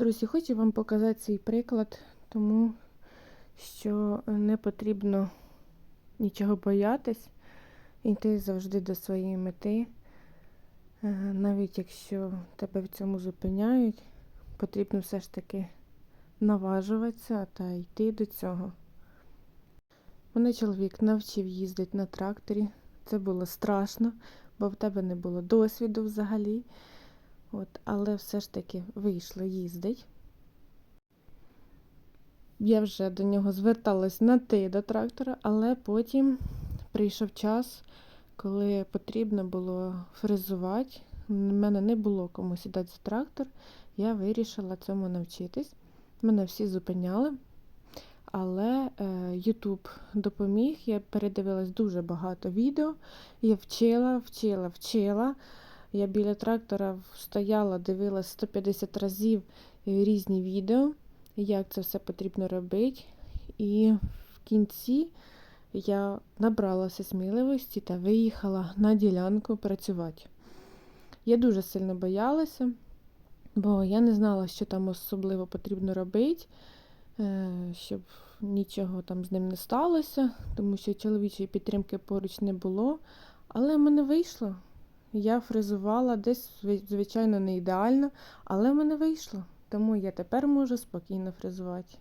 Друзі, хочу вам показати цей приклад, тому що не потрібно нічого боятись, йти завжди до своєї мети. Е, Навіть якщо тебе в цьому зупиняють, потрібно все ж таки наважуватися та йти до цього. Мене чоловік навчив їздити на тракторі. Це було страшно, бо в тебе не було досвіду взагалі. От, але все ж таки вийшло їздить. Я вже до нього зверталась на ти до трактора, але потім прийшов час, коли потрібно було фрезувати. У мене не було кому сідати за трактор. Я вирішила цьому навчитись. Мене всі зупиняли. Але е, YouTube допоміг, я передивилась дуже багато відео. Я вчила, вчила, вчила. Я біля трактора стояла, дивилась 150 разів різні відео, як це все потрібно робити. І в кінці я набралася сміливості та виїхала на ділянку працювати. Я дуже сильно боялася, бо я не знала, що там особливо потрібно робити, е, щоб нічого там з ним не сталося, тому що чоловічої підтримки поруч не було. Але в мене вийшло. Я фризувала десь, звичайно, не ідеально, але в мене вийшло. Тому я тепер можу спокійно фрезувати.